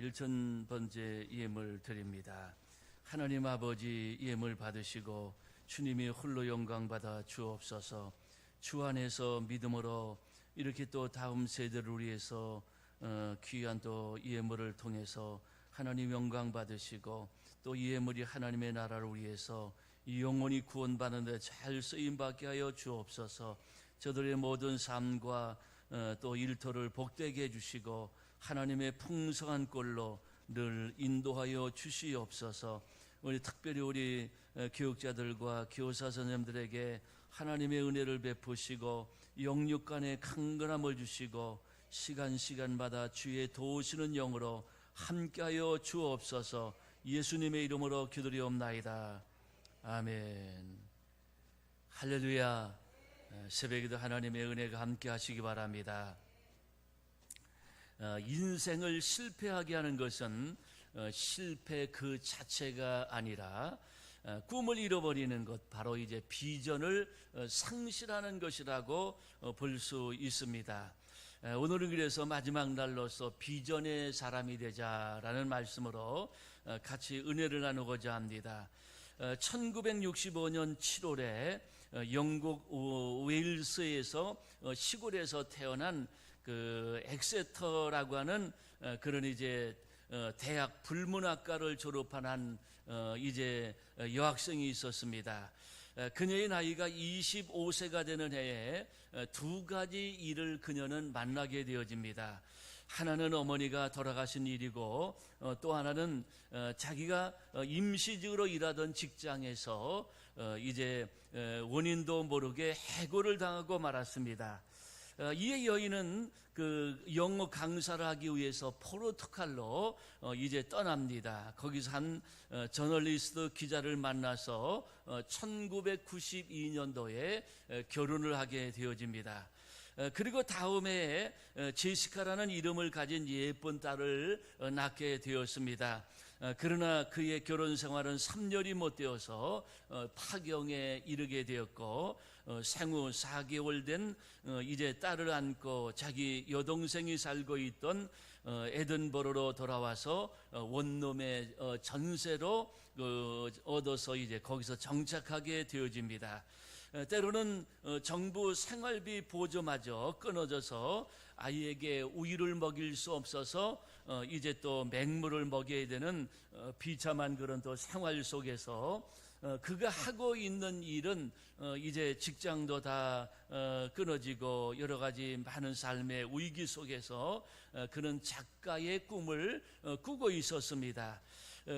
일천 번째 예물 드립니다. 하나님 아버지 예물 받으시고 주님이 홀로 영광 받아 주옵소서. 주 안에서 믿음으로 이렇게 또 다음 세대를 위해서 어, 귀한 또 예물을 통해서 하나님 영광 받으시고 또이 예물이 하나님의 나라를 위해서 이 영혼이 구원받는데 잘 쓰임 받게 하여 주옵소서. 저들의 모든 삶과 어, 또 일터를 복되게 해주시고 하나님의 풍성한 꼴로 늘 인도하여 주시옵소서. 우리 특별히 우리 어, 교육자들과 교사 선생님들에게 하나님의 은혜를 베푸시고 영육 간의 강건함을 주시고 시간 시간마다 주의 도우시는 영으로 함께하여 주옵소서. 예수님의 이름으로 기도리옵나이다. 아멘. 할렐루야. 어, 새벽에도 하나님의 은혜가 함께 하시기 바랍니다. 어, 인생을 실패하게 하는 것은 어, 실패 그 자체가 아니라 어, 꿈을 잃어버리는 것 바로 이제 비전을 어, 상실하는 것이라고 어, 볼수 있습니다. 에, 오늘은 그래서 마지막 날로서 비전의 사람이 되자라는 말씀으로 어, 같이 은혜를 나누고자 합니다. 어, 1965년 7월에 어, 영국 어, 웨일스에서 어, 시골에서 태어난 그 엑세터라고 하는 어, 그런 이제 어, 대학 불문학과를 졸업한 한 어, 이제 어, 여학생이 있었습니다. 어, 그녀의 나이가 25세가 되는 해에 어, 두 가지 일을 그녀는 만나게 되어집니다. 하나는 어머니가 돌아가신 일이고 어, 또 하나는 어, 자기가 어, 임시직으로 일하던 직장에서 어, 이제 어, 원인도 모르게 해고를 당하고 말았습니다. 어, 이에 여인은 그 영어 강사를 하기 위해서 포르투갈로 어, 이제 떠납니다. 거기서 한 어, 저널리스트 기자를 만나서 어, 1992년도에 결혼을 하게 되어집니다. 어, 그리고 다음에 어, 제시카라는 이름을 가진 예쁜 딸을 어, 낳게 되었습니다. 어, 그러나 그의 결혼 생활은 3년이 못 되어서 어, 파경에 이르게 되었고 어, 생후 4개월 된 어, 이제 딸을 안고 자기 여동생이 살고 있던 어, 에든버러로 돌아와서 어, 원룸의 어, 전세로 그, 얻어서 이제 거기서 정착하게 되어집니다. 어, 때로는 어, 정부 생활비 보조마저 끊어져서 아이에게 우유를 먹일 수 없어서 어, 이제 또 맹물을 먹여야 되는 어, 비참한 그런 또 생활 속에서 어, 그가 하고 있는 일은 어, 이제 직장도 다 어, 끊어지고 여러 가지 많은 삶의 위기 속에서 어, 그는 작가의 꿈을 어, 꾸고 있었습니다.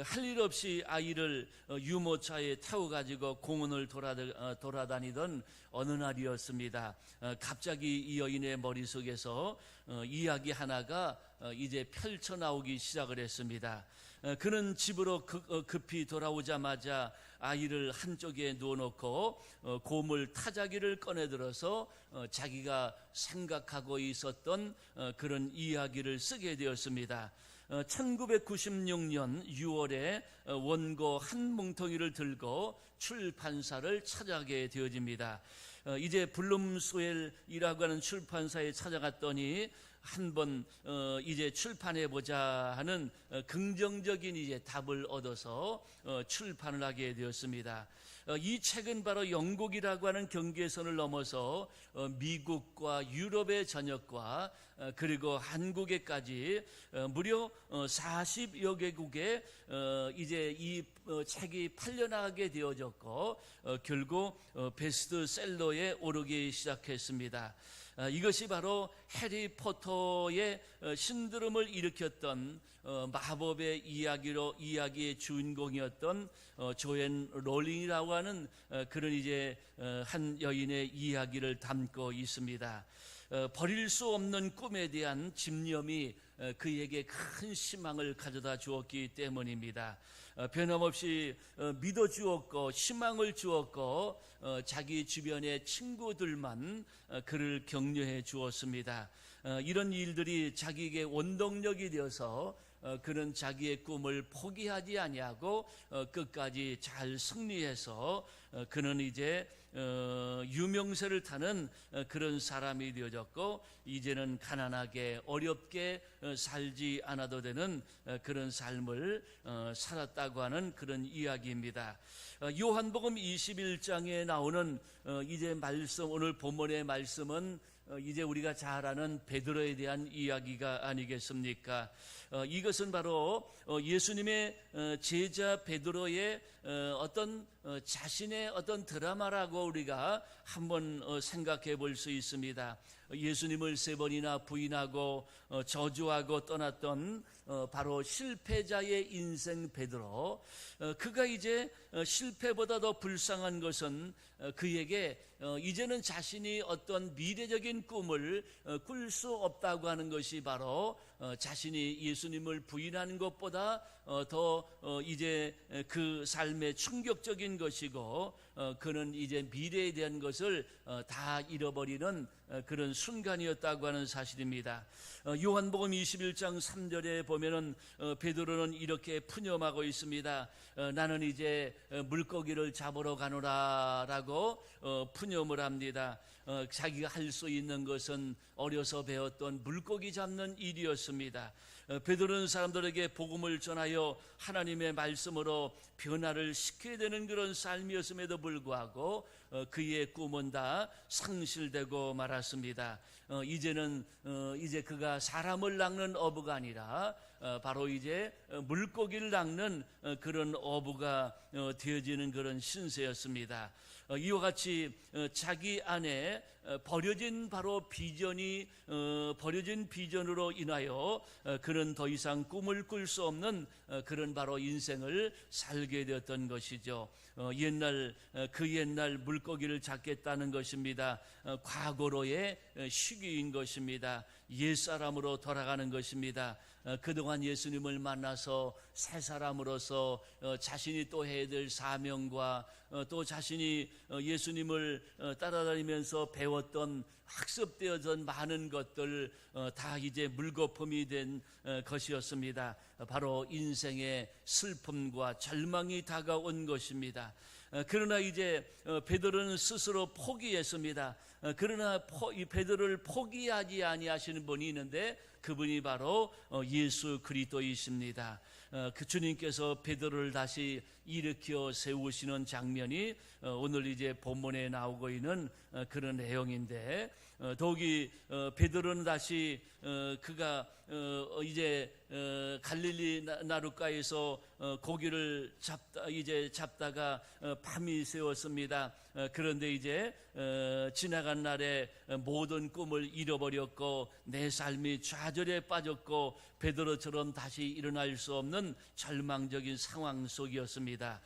할 일 없이 아이를 어, 유모차에 태워 가지고 공원을 돌아, 어, 돌아다니던 어느 날이었습니다. 어, 갑자기 이 여인의 머릿속에서 어, 이야기 하나가 어, 이제 펼쳐 나오기 시작을 했습니다. 어, 그는 집으로 급- 어, 급히 돌아오자마자 아이를 한쪽에 누워놓고 어, 고물 타자기를 꺼내들어서 어, 자기가 생각하고 있었던 어, 그런 이야기를 쓰게 되었습니다. 1996년 6월에 어, 원고 한 뭉텅이를 들고 출판사를 찾아가게 되어집니다. 어, 이제 블룸스웰이라고 하는 출판사에 찾아갔더니 한번 어, 이제 출판해 보자 하는 어, 긍정적인 이제 답을 얻어서 어, 출판을 하게 되었습니다. 어, 이 책은 바로 영국이라고 하는 경계선을 넘어서 어, 미국과 유럽의 전역과 어, 그리고 한국에까지 어, 무려 40여 개국에 어, 이제 이 어, 책이 팔려나가게 되어졌고 어, 결국 어, 베스트셀러에 오르기 시작했습니다. 아, 이것이 바로 해리포터의 어, 신드롬을 일으켰던 어, 마법의 이야기로 이야기의 주인공이었던 어, 조앤 롤링이라고 하는 어, 그런 이제 어, 한 여인의 이야기를 담고 있습니다. 어, 버릴 수 없는 꿈에 대한 집념이 어, 그에게 큰 희망을 가져다 주었기 때문입니다. 어, 변함없이 어, 믿어 주었고 희망을 주었고 어, 자기 주변의 친구들만 어, 그를 격려해 주었습니다. 어, 이런 일들이 자기에게 원동력이 되어서 어, 그는 자기의 꿈을 포기하지 아니하고 어, 끝까지 잘 승리해서 어, 그는 이제 어, 유명세를 타는 어, 그런 사람이 되어졌고 이제는 가난하게 어렵게 어, 살지 않아도 되는 어, 그런 삶을 어, 살았다고 하는 그런 이야기입니다. 어, 요한복음 21장에 나오는 어, 이제 말씀 오늘 본문의 말씀은 어, 이제 우리가 잘 아는 베드로에 대한 이야기가 아니겠습니까? 어, 이것은 바로 어, 예수님의 어, 제자 베드로의 어, 어떤 어, 자신의 어떤 드라마라고 우리가 한번 어, 생각해 볼 수 있습니다. 어, 예수님을 세 번이나 부인하고 어, 저주하고 떠났던 어, 바로 실패자의 인생 베드로. 어, 그가 이제 어, 실패보다 더 불쌍한 것은 어, 그에게 어, 이제는 자신이 어떤 미래적인 꿈을 어, 꿀수 없다고 하는 것이 바로 어, 자신이 예수님을 부인하는 것보다 어, 더 어, 이제 그 삶의 충격적인 것이고 어, 그는 이제 미래에 대한 것을 어, 다 잃어버리는 어, 그런 순간이었다고 하는 사실입니다. 어, 요한복음 21장 3절에 보면은 어, 베드로는 이렇게 푸념하고 있습니다. 어, 나는 이제 어, 물고기를 잡으러 가노라라고 어, 푸념을 합니다. 어, 자기가 할 수 있는 것은 어려서 배웠던 물고기 잡는 일이었습니다. 어, 베드로는 사람들에게 복음을 전하여 하나님의 말씀으로 변화를 시켜야 되는 그런 삶이었음에도 불구하고 어, 그의 꿈은 다 상실되고 말았습니다. 어, 이제는 어, 이제 그가 사람을 낚는 어부가 아니라 어, 바로 이제 어, 물고기를 낚는 어, 그런 어부가 어, 되어지는 그런 신세였습니다. 어, 이와 같이 어, 자기 안에 어, 버려진 바로 비전이 어, 버려진 비전으로 인하여 어, 그는 더 이상 꿈을 꿀 수 없는 어, 그런 바로 인생을 살게 되었던 것이죠. 어, 옛날 어, 그 옛날 물고기를 잡겠다는 것입니다. 어, 과거로의 어, 시기인 것입니다. 옛 사람으로 돌아가는 것입니다. 어, 그동안 예수님을 만나서 새 사람으로서 어, 자신이 또 해야 될 사명과 어, 또 자신이 어, 예수님을 어, 따라다니면서 배웠던 학습되어진 많은 것들 어, 다 이제 물거품이 된 어, 것이었습니다. 어, 바로 인생의 슬픔과 절망이 다가온 것입니다. 어, 그러나 이제 어, 베드로는 스스로 포기했습니다. 어, 그러나 베드로를 포기하지 아니하시는 분이 있는데 그분이 바로 어, 예수 그리스도이십니다. 어, 그 주님께서 베드로를 다시 일으켜 세우시는 장면이 어, 오늘 이제 본문에 나오고 있는 어, 그런 내용인데 어, 더욱이 어, 베드로는 다시 어, 그가 어, 이제 어, 갈릴리 나- 나루가에서 어, 고기를 잡다 이제 잡다가 어, 밤이 새웠습니다. 어, 그런데 이제 어, 지나간 날에 어, 모든 꿈을 잃어버렸고 내 삶이 좌절에 빠졌고 베드로처럼 다시 일어날 수 없는 절망적인 상황 속이었습니다.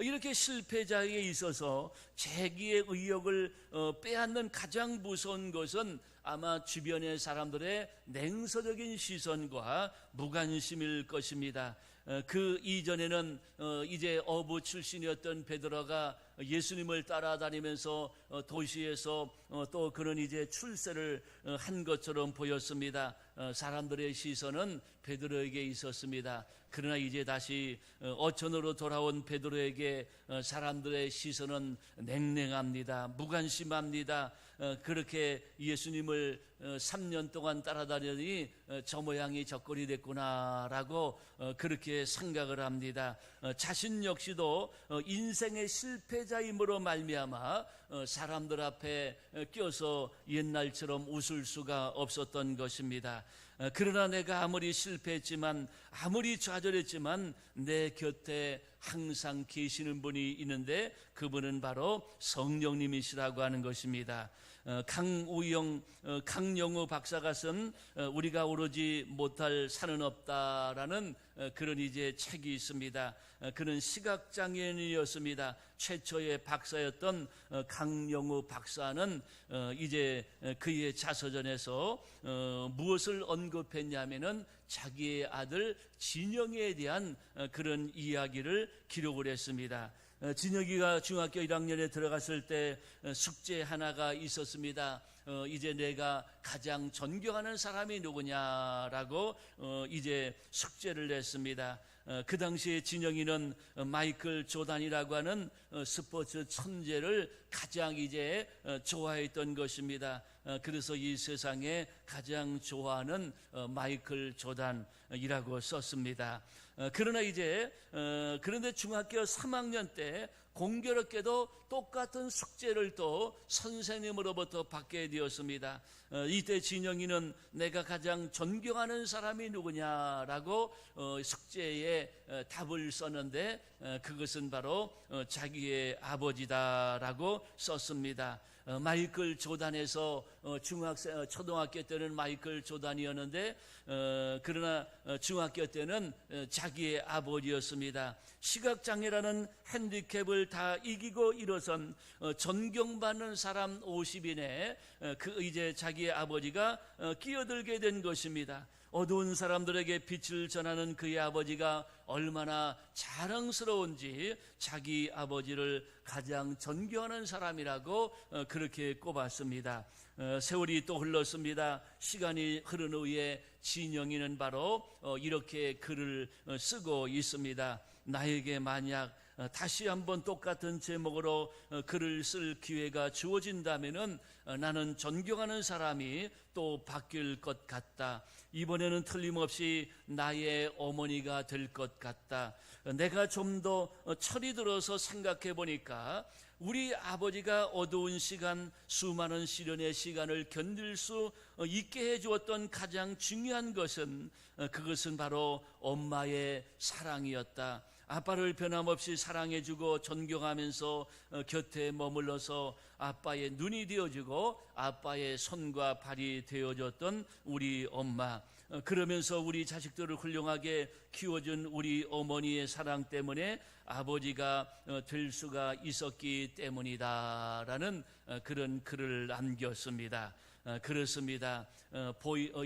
이렇게 실패자에게 있어서 재기의 의욕을 어, 빼앗는 가장 무서운 것은 아마 주변의 사람들의 냉소적인 시선과 무관심일 것입니다. 어, 그 이전에는 어, 이제 어부 출신이었던 베드로가 예수님을 따라다니면서 어, 도시에서 어, 또 그런 이제 출세를 어, 한 것처럼 보였습니다. 어, 사람들의 시선은 베드로에게 있었습니다. 그러나 이제 다시 어, 어천으로 돌아온 베드로에게 어, 사람들의 시선은 냉랭합니다. 무관심합니다. 어, 그렇게 예수님을 어, 3년 동안 따라다니더니 어, 저 모양이 저꼴이 됐구나라고 어, 그렇게 생각을 합니다. 어, 자신 역시도 어, 인생의 실패자임으로 말미암아 어, 사람들 앞에 어, 껴서 옛날처럼 웃을 수가 없었던 것입니다. 어, 그러나 내가 아무리 실패했지만 아무리 좌절했지만 내 곁에 항상 계시는 분이 있는데 그분은 바로 성령님이시라고 하는 것입니다. 어, 강우영, 어, 강영우 박사가 쓴 어, 우리가 오로지 못할 산은 없다라는 어, 그런 이제 책이 있습니다. 어, 그는 시각장애인이었습니다. 최초의 박사였던 어, 강영우 박사는 어, 이제 어, 그의 자서전에서 어, 무엇을 언급했냐면은 자기의 아들 진영에 대한 어, 그런 이야기를 기록을 했습니다. 어, 진혁이가 중학교 1학년에 들어갔을 때 어, 숙제 하나가 있었습니다. 어, 이제 내가 가장 존경하는 사람이 누구냐라고 어, 이제 숙제를 냈습니다. 어, 그 당시에 진영이는 어, 마이클 조단이라고 하는 어, 스포츠 천재를 가장 이제 어, 좋아했던 것입니다. 어, 그래서 이 세상에 가장 좋아하는 어, 마이클 조단이라고 썼습니다. 어, 그러나 이제 어, 그런데 중학교 3학년 때 공교롭게도 똑같은 숙제를 또 선생님으로부터 받게 되었습니다. 어, 이때 진영이는 내가 가장 존경하는 사람이 누구냐라고 어, 숙제에 어, 답을 썼는데 어, 그것은 바로 어, 자기의 아버지다라고 썼습니다. 어, 마이클 조단에서 어, 중학생 어, 초등학교 때는 마이클 조단이었는데 어, 그러나 어, 중학교 때는 어, 자기의 아버지였습니다. 시각 장애라는 핸디캡을 다 이기고 일어선 어, 존경받는 사람 50인에 어, 그 이제 자기의 아버지가 어, 끼어들게 된 것입니다. 어두운 사람들에게 빛을 전하는 그의 아버지가 얼마나 자랑스러운지 자기 아버지를 가장 존경하는 사람이라고 어, 그렇게 꼽았습니다. 어, 세월이 또 흘렀습니다. 시간이 흐른 후에 진영이는 바로 어, 이렇게 글을 어, 쓰고 있습니다. 나에게 만약 어, 다시 한번 똑같은 제목으로 어, 글을 쓸 기회가 주어진다면은 어, 나는 존경하는 사람이 또 바뀔 것 같다. 이번에는 틀림없이 나의 어머니가 될 것 같다. 어, 내가 좀 더 철이 들어서 생각해 보니까 우리 아버지가 어두운 시간, 수많은 시련의 시간을 견딜 수 어, 있게 해주었던 가장 중요한 것은 어, 그것은 바로 엄마의 사랑이었다. 아빠를 변함없이 사랑해주고 존경하면서 어, 곁에 머물러서 아빠의 눈이 되어주고 아빠의 손과 발이 되어줬던 우리 엄마. 어, 그러면서 우리 자식들을 훌륭하게 키워준 우리 어머니의 사랑 때문에 아버지가 어, 될 수가 있었기 때문이다라는 어, 그런 글을 남겼습니다. 어, 그렇습니다.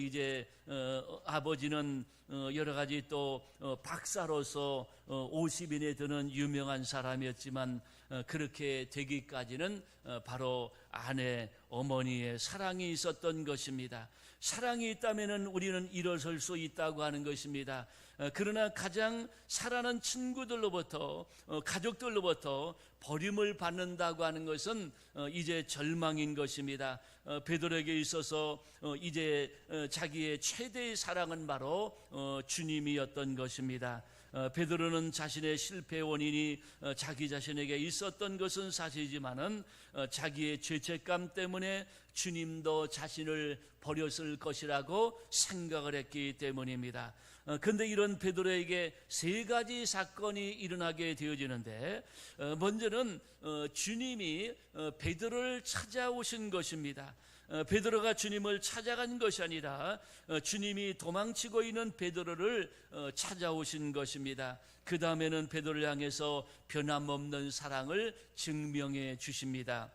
이제 어, 아버지는 어, 여러 가지 또 어, 박사로서 어, 50인에 드는 유명한 사람이었지만 어, 그렇게 되기까지는 어, 바로 아내 어머니의 사랑이 있었던 것입니다. 사랑이 있다면은 우리는 일어설 수 있다고 하는 것입니다. 어, 그러나 가장 사랑하는 친구들로부터 어, 가족들로부터 버림을 받는다고 하는 것은 어, 이제 절망인 것입니다. 어, 베드로에게 있어서 어, 이제 어, 자기의 최대의 사랑은 바로 어, 주님이었던 것입니다. 어, 베드로는 자신의 실패 원인이 어, 자기 자신에게 있었던 것은 사실이지만은 어, 자기의 죄책감 때문에 주님도 자신을 버렸을 것이라고 생각을 했기 때문입니다. 어, 근데 이런 베드로에게 세 가지 사건이 일어나게 되어지는데 어, 먼저는 어, 주님이 어, 베드로를 찾아오신 것입니다. 어, 베드로가 주님을 찾아간 것이 아니라 어, 주님이 도망치고 있는 베드로를 어, 찾아오신 것입니다. 그 다음에는 베드로를 향해서 변함없는 사랑을 증명해 주십니다.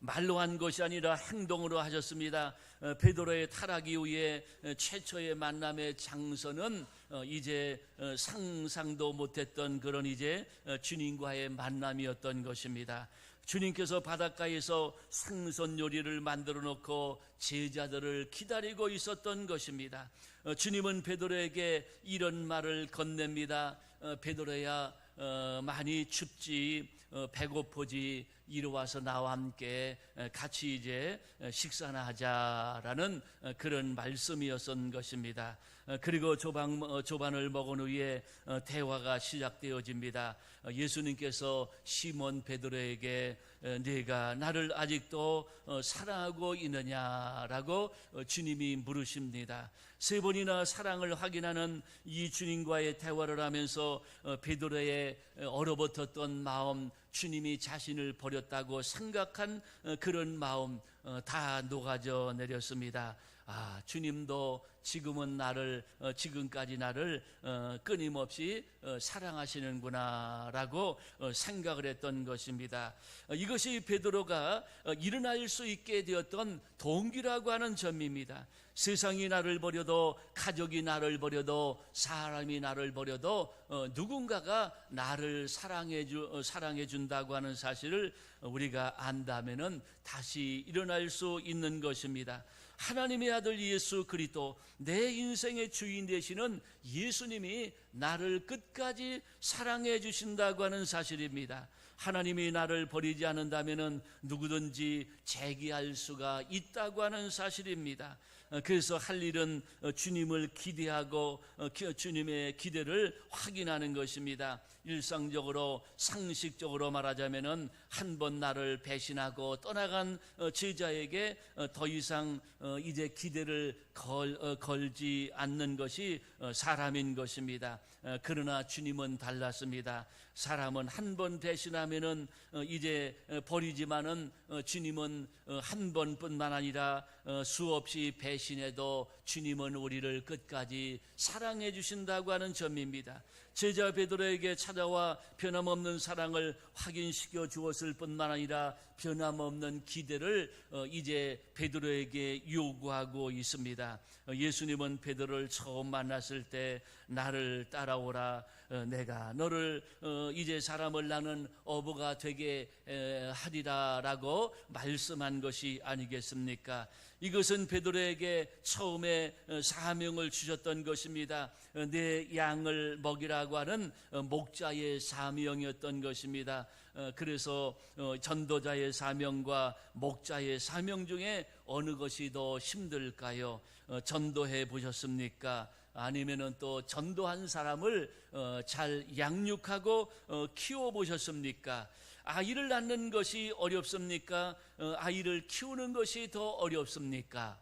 말로 한 것이 아니라 행동으로 하셨습니다. 어, 베드로의 타락 이후에 어, 최초의 만남의 장소는 어, 이제 어, 상상도 못했던 그런 이제 어, 주님과의 만남이었던 것입니다. 주님께서 바닷가에서 생선 요리를 만들어 놓고 제자들을 기다리고 있었던 것입니다. 어, 주님은 베드로에게 이런 말을 건넵니다. 어, 베드로야 어, 많이 춥지 어, 배고프지 이리 와서 나와 함께 어, 같이 이제 어, 식사나 하자라는 어, 그런 말씀이었던 것입니다. 어, 그리고 조반, 어, 조반을 먹은 후에 어, 대화가 시작되어집니다. 어, 예수님께서 시몬 베드로에게 어, 네가 나를 아직도 어, 사랑하고 있느냐라고 어, 주님이 물으십니다. 세 번이나 사랑을 확인하는 이 주님과의 대화를 하면서 어, 베드로의 어, 얼어붙었던 마음, 주님이 자신을 버렸다고 생각한 어, 그런 마음 어, 다 녹아져 내렸습니다. 아, 주님도 지금은 나를 어, 지금까지 나를 어, 끊임없이 어, 사랑하시는구나라고 어, 생각을 했던 것입니다. 어, 이것이 베드로가 어, 일어날 수 있게 되었던 동기라고 하는 점입니다. 세상이 나를 버려도 가족이 나를 버려도 사람이 나를 버려도 어, 누군가가 나를 사랑해 주 어, 사랑해 준다고 하는 사실을 우리가 안다면은 다시 일어날 수 있는 것입니다. 하나님의 아들 예수 그리스도 내 인생의 주인 되시는 예수님이 나를 끝까지 사랑해 주신다고 하는 사실입니다. 하나님이 나를 버리지 않는다면은 누구든지 재기할 수가 있다고 하는 사실입니다. 어, 그래서 할 일은 어, 주님을 기대하고 어, 기- 주님의 기대를 확인하는 것입니다. 일상적으로 상식적으로 말하자면은 한 번 나를 배신하고 떠나간 어, 제자에게 어, 더 이상 어, 이제 기대를 걸, 어, 걸지 않는 것이 어, 사람인 것입니다. 어, 그러나 주님은 달랐습니다. 사람은 한 번 배신하면은 어, 이제 어, 버리지만은 어, 주님은 어, 한 번뿐만 아니라 어, 수없이 배신해도 주님은 우리를 끝까지 사랑해 주신다고 하는 점입니다. 제자 베드로에게 찾아와 변함없는 사랑을 확인시켜 주었을 뿐만 아니라 변함없는 기대를 어, 이제 베드로에게 요구하고 있습니다. 어, 예수님은 베드로를 처음 만났을 때 나를 따라오라 어, 내가 너를 어, 이제 사람을 나는 어부가 되게 에, 하리라라고 말씀한 것이 아니겠습니까? 이것은 베드로에게 처음에 어, 사명을 주셨던 것입니다. 어, 내 양을 먹이라고 하는 어, 목자의 사명이었던 것입니다. 어, 그래서 어, 전도자의 사명과 목자의 사명 중에 어느 것이 더 힘들까요? 어, 전도해 보셨습니까? 아니면은 또 전도한 사람을 어, 잘 양육하고 어, 키워 보셨습니까? 아이를 낳는 것이 어렵습니까? 어, 아이를 키우는 것이 더 어렵습니까?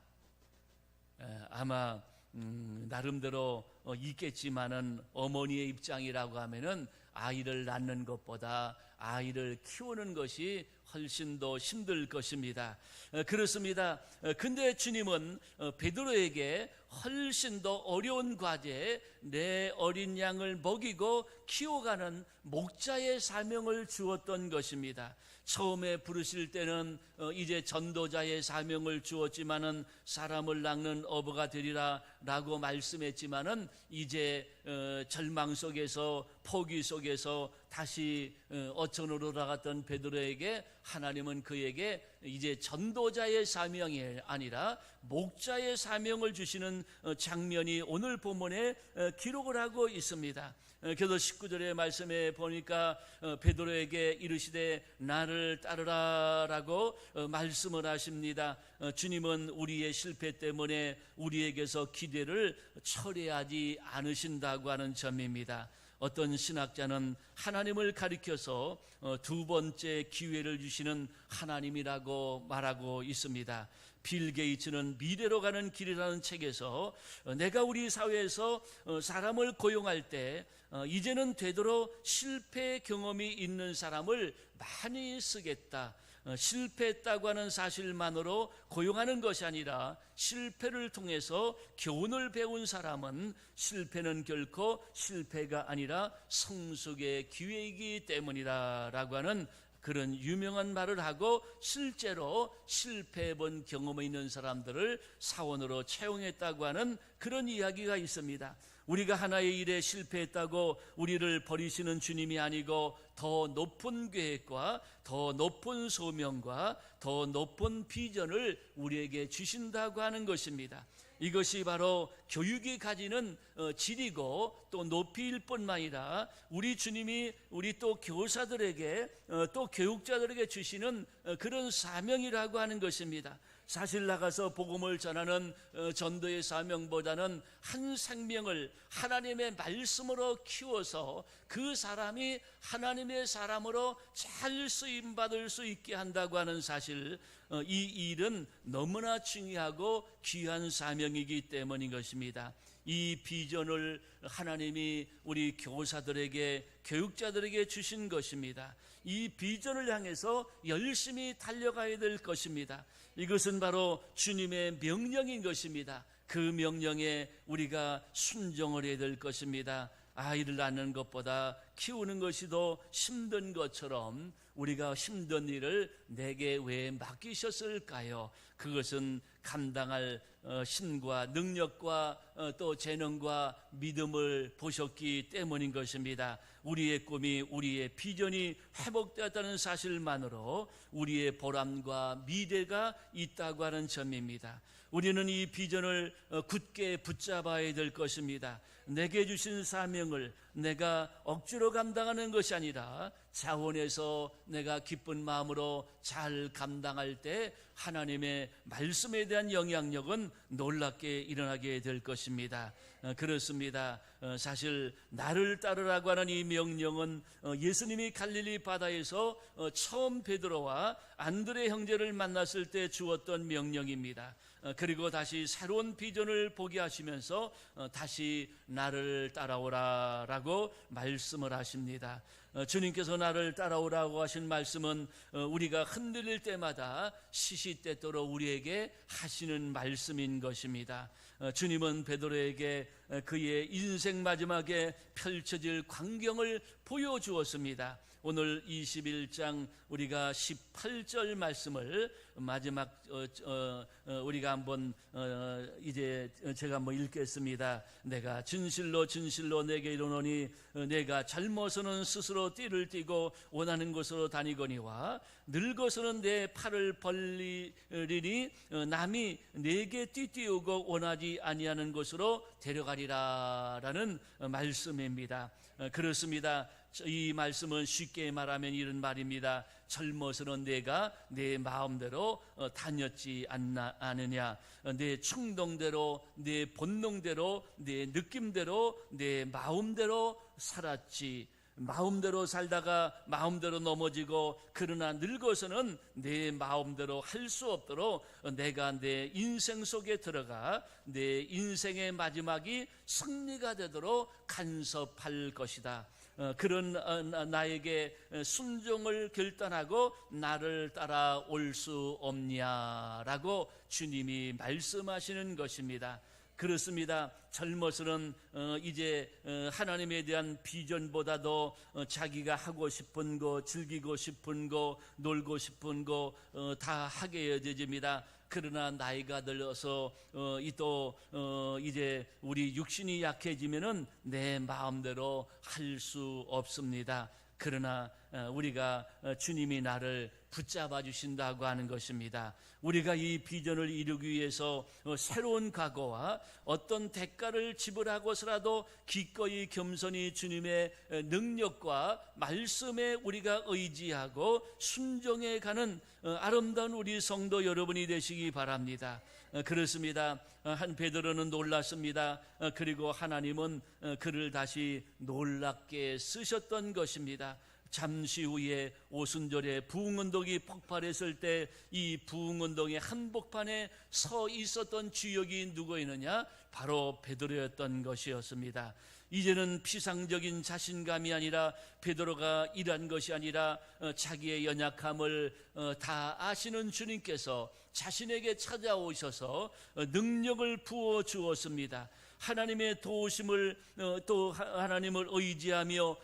에, 아마 음, 나름대로 어, 있겠지만은 어머니의 입장이라고 하면은 아이를 낳는 것보다 아이를 키우는 것이 훨씬 더 힘들 것입니다. 어, 그렇습니다. 어, 근데 주님은 어, 베드로에게 훨씬 더 어려운 과제, 내 어린 양을 먹이고 키워가는 목자의 사명을 주었던 것입니다. 처음에 부르실 때는 어, 이제 전도자의 사명을 주었지만은 사람을 낚는 어부가 되리라라고 말씀했지만은 이제 어, 절망 속에서 포기 속에서 다시 어, 어천으로 돌아갔던 베드로에게 하나님은 그에게 이제 전도자의 사명이 아니라 목자의 사명을 주시는 어, 장면이 오늘 본문에 어, 기록을 하고 있습니다. 어, 그래서 19절의 말씀에 보니까 어, 베드로에게 이르시되 나를 따르라라고 어, 말씀을 하십니다. 어, 주님은 우리의 실패 때문에 우리에게서 기대를 철회하지 않으신다고 하는 점입니다. 어떤 신학자는 하나님을 가리켜서 어, 두 번째 기회를 주시는 하나님이라고 말하고 있습니다. 빌 게이츠는 미래로 가는 길이라는 책에서 어, 내가 우리 사회에서 어, 사람을 고용할 때 어, 이제는 되도록 실패 경험이 있는 사람을 많이 쓰겠다. 어, 실패했다고 하는 사실만으로 고용하는 것이 아니라 실패를 통해서 교훈을 배운 사람은 실패는 결코 실패가 아니라 성숙의 기회이기 때문이다 라고 하는 그런 유명한 말을 하고 실제로 실패해 본 경험이 있는 사람들을 사원으로 채용했다고 하는 그런 이야기가 있습니다. 우리가 하나의 일에 실패했다고 우리를 버리시는 주님이 아니고 더 높은 계획과 더 높은 소명과 더 높은 비전을 우리에게 주신다고 하는 것입니다. 이것이 바로 교육이 가지는 어, 질이고 또 높이일 뿐만 아니라 우리 주님이 우리 또 교사들에게 어, 또 교육자들에게 주시는 어, 그런 사명이라고 하는 것입니다. 사실 나가서 복음을 전하는 어, 전도의 사명보다는 한 생명을 하나님의 말씀으로 키워서 그 사람이 하나님의 사람으로 잘 쓰임 받을 수 있게 한다고 하는 사실 어, 이 일은 너무나 중요하고 귀한 사명이기 때문인 것입니다. 이 비전을 하나님이 우리 교사들에게 교육자들에게 주신 것입니다. 이 비전을 향해서 열심히 달려가야 될 것입니다. 이것은 바로 주님의 명령인 것입니다. 그 명령에 우리가 순종을 해야 될 것입니다. 아이를 낳는 것보다 키우는 것이 더 힘든 것처럼 우리가 힘든 일을 내게 왜 맡기셨을까요? 그것은 감당할 어, 신과 능력과 어, 또 재능과 믿음을 보셨기 때문인 것입니다. 우리의 꿈이 우리의 비전이 회복되었다는 사실만으로 우리의 보람과 미래가 있다고 하는 점입니다. 우리는 이 비전을 어, 굳게 붙잡아야 될 것입니다. 내게 주신 사명을 내가 억지로 감당하는 것이 아니라 자원해서 내가 기쁜 마음으로 잘 감당할 때 하나님의 말씀에 대한 영향력은 놀랍게 일어나게 될 것입니다. 어, 그렇습니다. 어, 사실 나를 따르라고 하는 이 명령은 어, 예수님이 갈릴리 바다에서 처음 베드로와 안드레 형제를 만났을 때 주었던 명령입니다. 그리고 다시 새로운 비전을 보게 하시면서 다시 나를 따라오라라고 말씀을 하십니다. 주님께서 나를 따라오라고 하신 말씀은 우리가 흔들릴 때마다 시시때때로 우리에게 하시는 말씀인 것입니다. 주님은 베드로에게 그의 인생 마지막에 펼쳐질 광경을 보여주었습니다. 오늘 21장 우리가 18절 말씀을 마지막 어, 어, 어, 우리가 한번 어, 이제 제가 한번 읽겠습니다. 내가 진실로 진실로 내게 이르노니 어, 내가 젊어서는 스스로 띠를 띠고 원하는 곳으로 다니거니와 늙어서는 내 팔을 벌리리니 어, 남이 내게 띠띠우고 원하지 아니하는 곳으로 데려가리라라는 말씀입니다. 그렇습니다. 이 말씀은 쉽게 말하면 이런 말입니다. 젊어서는 내가 내 마음대로 어, 다녔지 않나, 않느냐. 어, 내 충동대로, 내 본능대로, 내 느낌대로, 내 마음대로 살았지. 마음대로 살다가 마음대로 넘어지고 그러나 늙어서는 내 마음대로 할 수 없도록 내가 내 인생 속에 들어가 내 인생의 마지막이 승리가 되도록 간섭할 것이다. 어, 그런 어, 나에게 순종을 결단하고 나를 따라올 수 없냐라고 주님이 말씀하시는 것입니다. 그렇습니다. 젊어서는 어, 이제 하나님에 대한 비전보다도 자기가 하고 싶은 거, 즐기고 싶은 거, 놀고 싶은 거 다 하게 여겨집니다. 그러나 나이가 들어서 어, 이또 어, 이제 우리 육신이 약해지면은 내 마음대로 할 수 없습니다. 그러나 어, 우리가 어, 주님이 나를 붙잡아 주신다고 하는 것입니다. 우리가 이 비전을 이루기 위해서 어, 새로운 각오와 어떤 대가를 지불하고서라도 기꺼이 겸손히 주님의 능력과 말씀에 우리가 의지하고 순종해 가는 아름다운 우리 성도 여러분이 되시기 바랍니다. 그렇습니다. 한 베드로는 놀랐습니다. 그리고 하나님은 그를 다시 놀랍게 쓰셨던 것입니다. 잠시 후에 오순절에 부흥운동이 폭발했을 때 이 부흥운동의 한복판에 서 있었던 주역이 누구였느냐? 바로 베드로였던 것이었습니다. 이제는 피상적인 자신감이 아니라 베드로가 일한 것이 아니라 어, 자기의 연약함을 어, 다 아시는 주님께서 자신에게 찾아오셔서 어, 능력을 부어 주었습니다. 하나님의 도우심을 어, 또 하나님을 의지하며 어,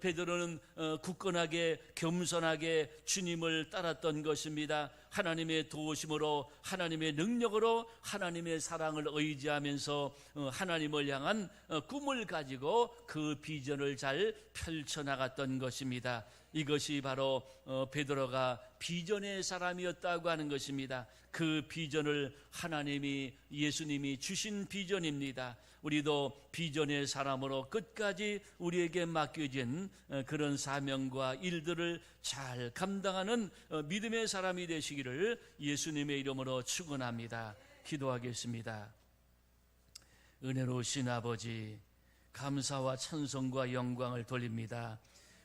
베드로는 어, 굳건하게 겸손하게 주님을 따랐던 것입니다. 하나님의 도우심으로 하나님의 능력으로 하나님의 사랑을 의지하면서 하나님을 향한 꿈을 가지고 그 비전을 잘 펼쳐 나갔던 것입니다. 이것이 바로 베드로가 비전의 사람이었다고 하는 것입니다. 그 비전을 하나님이 예수님이 주신 비전입니다. 우리도 비전의 사람으로 끝까지 우리에게 맡겨진 어, 그런 사명과 일들을 잘 감당하는 어, 믿음의 사람이 되시기를 예수님의 이름으로 축원합니다. 기도하겠습니다. 은혜로우신 아버지 감사와 찬송과 영광을 돌립니다.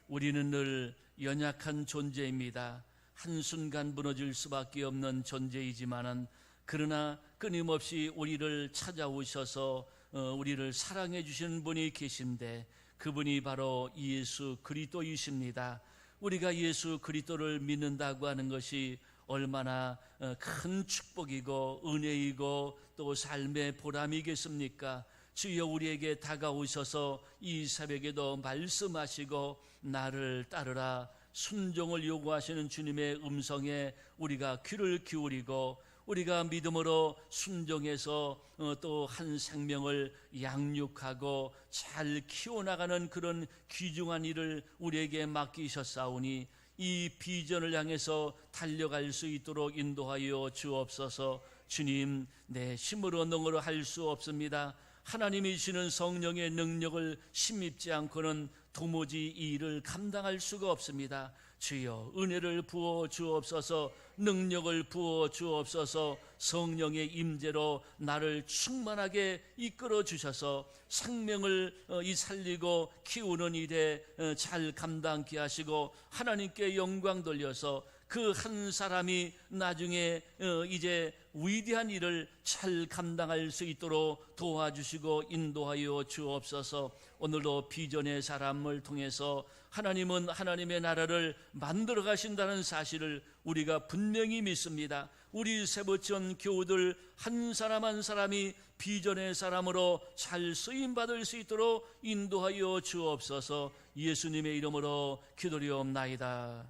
우리는 늘 연약한 존재입니다. 한순간 무너질 수밖에 없는 존재이지만은 그러나 끊임없이 우리를 찾아오셔서 어, 우리를 사랑해 주시는 분이 계신데 그분이 바로 예수 그리스도이십니다. 우리가 예수 그리스도를 믿는다고 하는 것이 얼마나 어, 큰 축복이고 은혜이고 또 삶의 보람이겠습니까? 주여 우리에게 다가오셔서 이 새벽에도 말씀하시고 나를 따르라 순종을 요구하시는 주님의 음성에 우리가 귀를 기울이고 우리가 믿음으로 순종해서 어, 또한 생명을 양육하고 잘 키워나가는 그런 귀중한 일을 우리에게 맡기셨사오니 이 비전을 향해서 달려갈 수 있도록 인도하여 주옵소서 주님 내 힘으로 능으로 할 수 없습니다 하나님이 주시는 성령의 능력을 심입지 않고는 도무지 이 일을 감당할 수가 없습니다. 주여 은혜를 부어 주옵소서 능력을 부어 주옵소서 성령의 임재로 나를 충만하게 이끌어 주셔서 생명을 어, 이 살리고 키우는 일에 어, 잘 감당케 하시고 하나님께 영광 돌려서 그 한 사람이 나중에 어, 이제 위대한 일을 잘 감당할 수 있도록 도와주시고 인도하여 주옵소서 오늘도 비전의 사람을 통해서 하나님은 하나님의 나라를 만들어 가신다는 사실을 우리가 분명히 믿습니다. 우리 세부천 교우들 한 사람 한 사람이 비전의 사람으로 잘 쓰임 받을 수 있도록 인도하여 주옵소서 예수님의 이름으로 기도리옵나이다.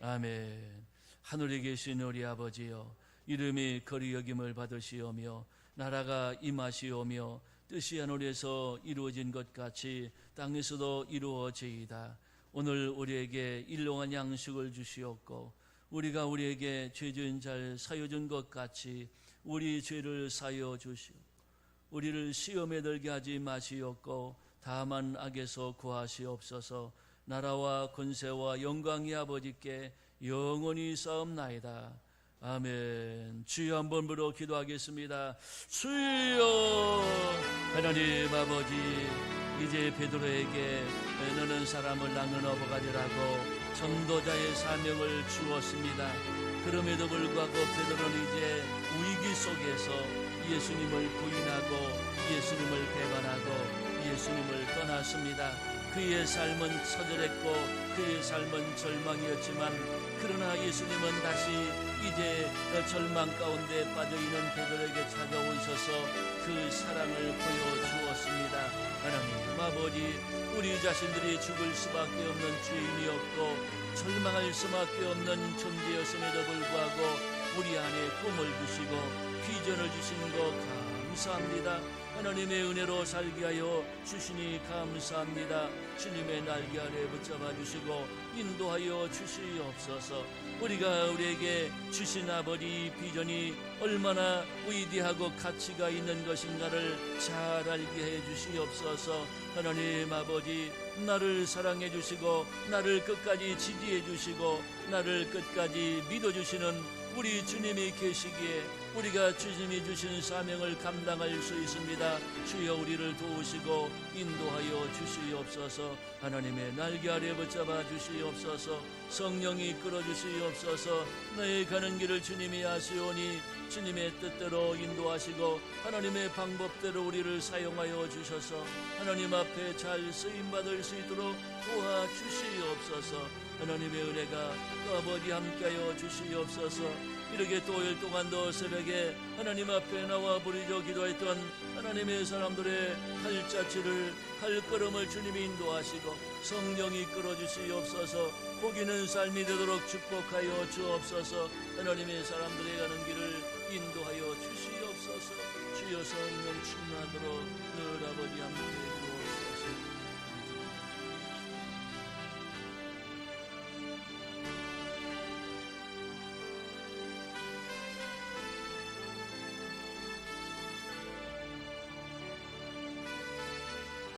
아멘. 하늘에 계신 우리 아버지여 이름이 거리 여김을 받으시오며 나라가 임하시오며 뜻이 하늘에서 이루어진 것 같이 땅에서도 이루어지이다. 오늘 우리에게 일용한 양식을 주시옵고 우리가 우리에게 죄진 잘 사여 준 것 같이 우리 죄를 사여 주시오. 우리를 시험에 들게 하지 마시옵고 다만 악에서 구하시옵소서. 나라와 권세와 영광이 아버지께 영원히 싸움나이다. 아멘. 주여 한 번 부러 기도하겠습니다. 주여 하나님 아버지 이제 베드로에게 너는 사람을 낳는 어버가지라고 전도자의 사명을 주었습니다. 그럼에도 불구하고 베드로는 이제 위기 속에서 예수님을 부인하고 예수님을 배반하고 예수님을 떠났습니다. 그의 삶은 처절했고 그의 삶은 절망이었지만 그러나 예수님은 다시 이제 절망 가운데 빠져 있는 베드로에게 찾아오셔서 그 사랑을 보여주었습니다. 하나님 아버지 우리 자신들이 죽을 수밖에 없는 죄인이었고 절망할 수밖에 없는 존재였음에도 불구하고 우리 안에 꿈을 주시고 비전을 주신 것 감사합니다. 하나님의 은혜로 살게 하여 주시니 감사합니다. 주님의 날개 아래 붙잡아 주시고 인도하여 주시옵소서. 우리가 우리에게 주신 아버지 비전이 얼마나 위대하고 가치가 있는 것인가를 잘 알게 해 주시옵소서. 하나님 아버지 나를 사랑해 주시고 나를 끝까지 지지해 주시고 나를 끝까지 믿어 주시는 우리 주님이 계시기에 우리가 주님이 주신 사명을 감당할 수 있습니다. 주여 우리를 도우시고 인도하여 주시옵소서. 하나님의 날개 아래 붙잡아 주시옵소서. 성령이 이끌어 주시옵소서. 너의 가는 길을 주님이 아시오니 주님의 뜻대로 인도하시고 하나님의 방법대로 우리를 사용하여 주셔서 하나님 앞에 잘 쓰임 받을 수 있도록 도와 주시옵소서. 하나님의 은혜가 또 아버지 함께하여 주시옵소서. 이렇게 또일 동안도 새벽에 하나님 앞에 나와 부리짖어 기도했던 하나님의 사람들의 팔자취를 발걸음을 주님이 인도하시고 성령이 이끌어 주시옵소서. 복이는 삶이 되도록 축복하여 주옵소서. 하나님의 사람들의 가는 길을 인도하여 주시옵소서. 주여 성령 충만으로 늘 아버지 함께.